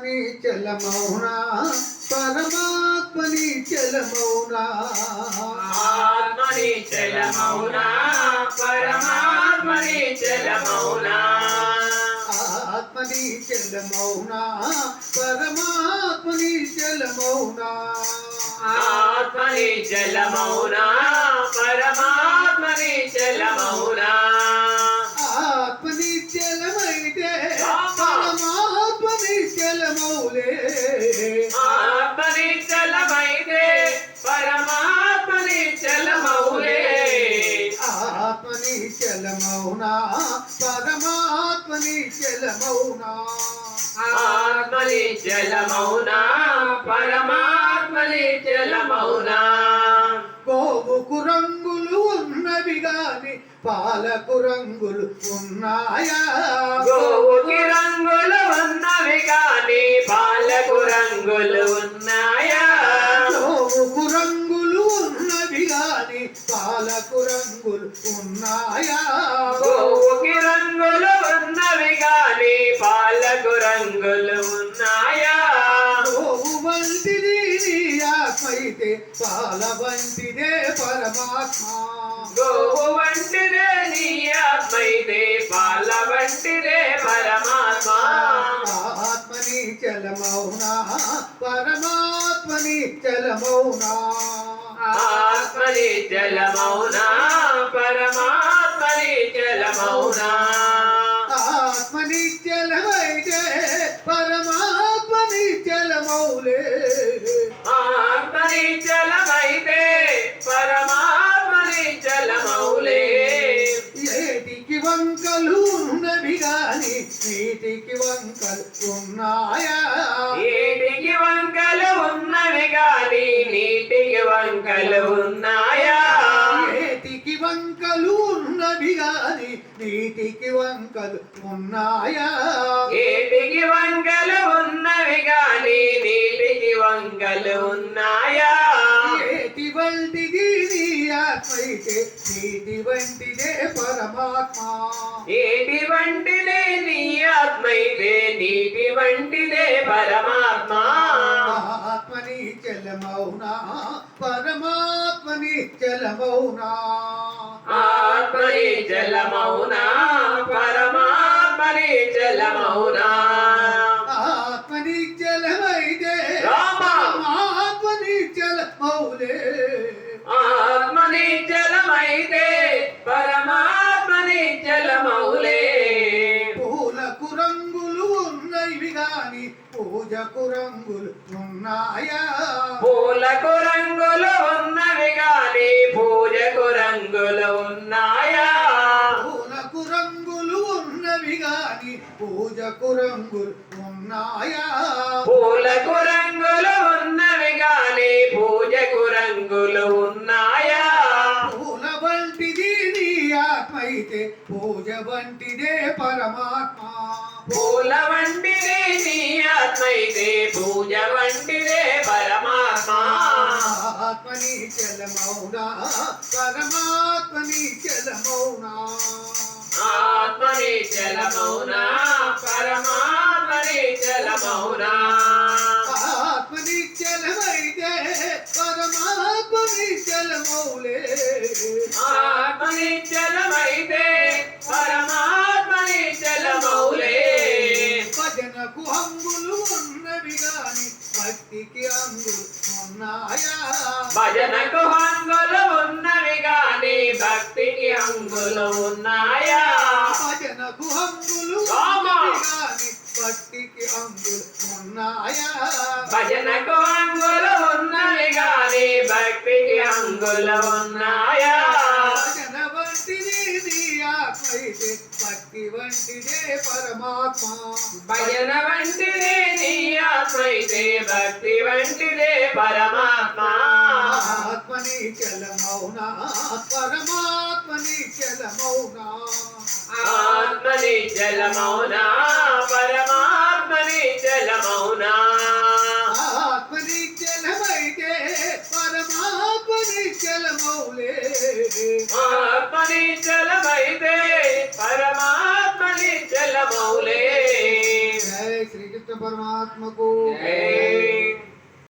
ఆత్మని చలమౌనా పరమాత్మని చలమౌనా ఆత్మని చలమౌనా పరమాత్మని చలమౌనా ఆత్మని చలమౌనా పరమాత్మని చలమౌనా ఆత్మని చలమౌనా పరమాత్మని చలమౌనా ఆత్మని చలమౌలే ఆత్మని చలమైతే పరమాత్మని చలమౌలే ఆత్మని చలమౌనా పరమాత్మని చలమౌనా ఆత్మని చలమౌనా పరమాత్మని చలమౌనా గోవుకు రంగులు ఉన్నవి గాని పాలకు రంగులు ఉన్నాయా? గోవుకి రంగులు ఉన్నాయా? గోవుకు రంగులు ఉన్నవి గాని పాలకు రంగులు ఉన్నాయా? గోవుకి రంగులు ఉన్నవి కానీ పాలకు రంగులు ఉన్నాయా? గోవు వంటిది ఆత్మైతే పాల వంటిదే పరమాత్మ. గోవు వంటిదే నీ ఆత్మైతే పాల వంటిదే పరమాత్మని చలమౌనా ఆత్మని జలమౌనా పరమాత్మని జలమౌనా ఆత్మని చలమైతే పరమాత్మని చలమౌలే ఆత్మని జలమైతే పరమాత్మని జలమౌలే ఏటికి వంకలు ఉన్నవి గాని నీటికి వంకలు ఉన్నాయా? ఏటికి వంకలు వంకలు ఉన్నాయా? ఏటికి వంకలు ఉన్నవి కానీ నీటికి వంకలు ఉన్నాయా? ఏటి వంటిది నీ ఆత్మైతే నీటి వంటిదే పరమాత్మ. ఏటి వంటిదే నీ ఆత్మైతే నీటి వంటిదే పరమాత్మ. ఆత్మని చలమౌనా? పరమాత్మని చలమౌనా? ఆత్మని పరమాత్మని జలమౌనా? ఆత్మని చలమైతే రామ. ఆత్మని చలమౌలే ఆత్మని జలమైతే పరమాత్మని జలమౌలే పూలకు రంగులు ఉన్నవి గాని పూజకు రంగులు ఉన్నాయా? పూలకు రంగులు ఉన్నవి గాని పూజకు రంగులు ఉన్నాయా? పూలకు రంగులు ఉన్నవి గాని పూజకు రంగులు ఉన్నాయా? పూలకు రంగులు ఉన్నవి గాని పూజకు రంగులు ఉన్నాయా? పూల వంటిది నీ ఆత్మైతే పూజ వంటిదే పరమాత్మ. పూల వంటిదే నీ ఆత్మైతే పూజ వంటిదే పరమాత్మ. ఆత్మని చలమౌనా పరమాత్మని చలమౌనా ఆత్మని జలమౌనా? పరమాత్మని జలమౌనా? ఆత్మని చలమైతే పరమాత్మని చలమౌలే ఆత్మని జలమైతే పరమాత్మని జలమౌలే. భజనకు అంగులు ఉన్నవి గాని భక్తికి అంగులు ఉన్నాయా? భజనకు హంగులు ఉన్నవి గాని భక్తికి హంగులు అంగులు ఉన్నాయా భజనకు హంగులు ఉన్నవి గాని భక్తికి హంగులు ఉన్నాయా? భజన వంటిది భక్తి వంటిదే పరమాత్మ. భజన వంటిదే నీ ఆత్మైతే భక్తి వంటిదే పరమాత్మ. ఆత్మని చలమౌనా పరమాత్మని చలమౌనా ఆత్మని పరమాత్మని జలమౌనా ఆత్మని చలమైతే పరమాత్మని చలమౌలే ఆత్మని జలమైతే పరమాత్మని జలమౌలే జై శ్రీకృష్ణ పరమాత్మకు జై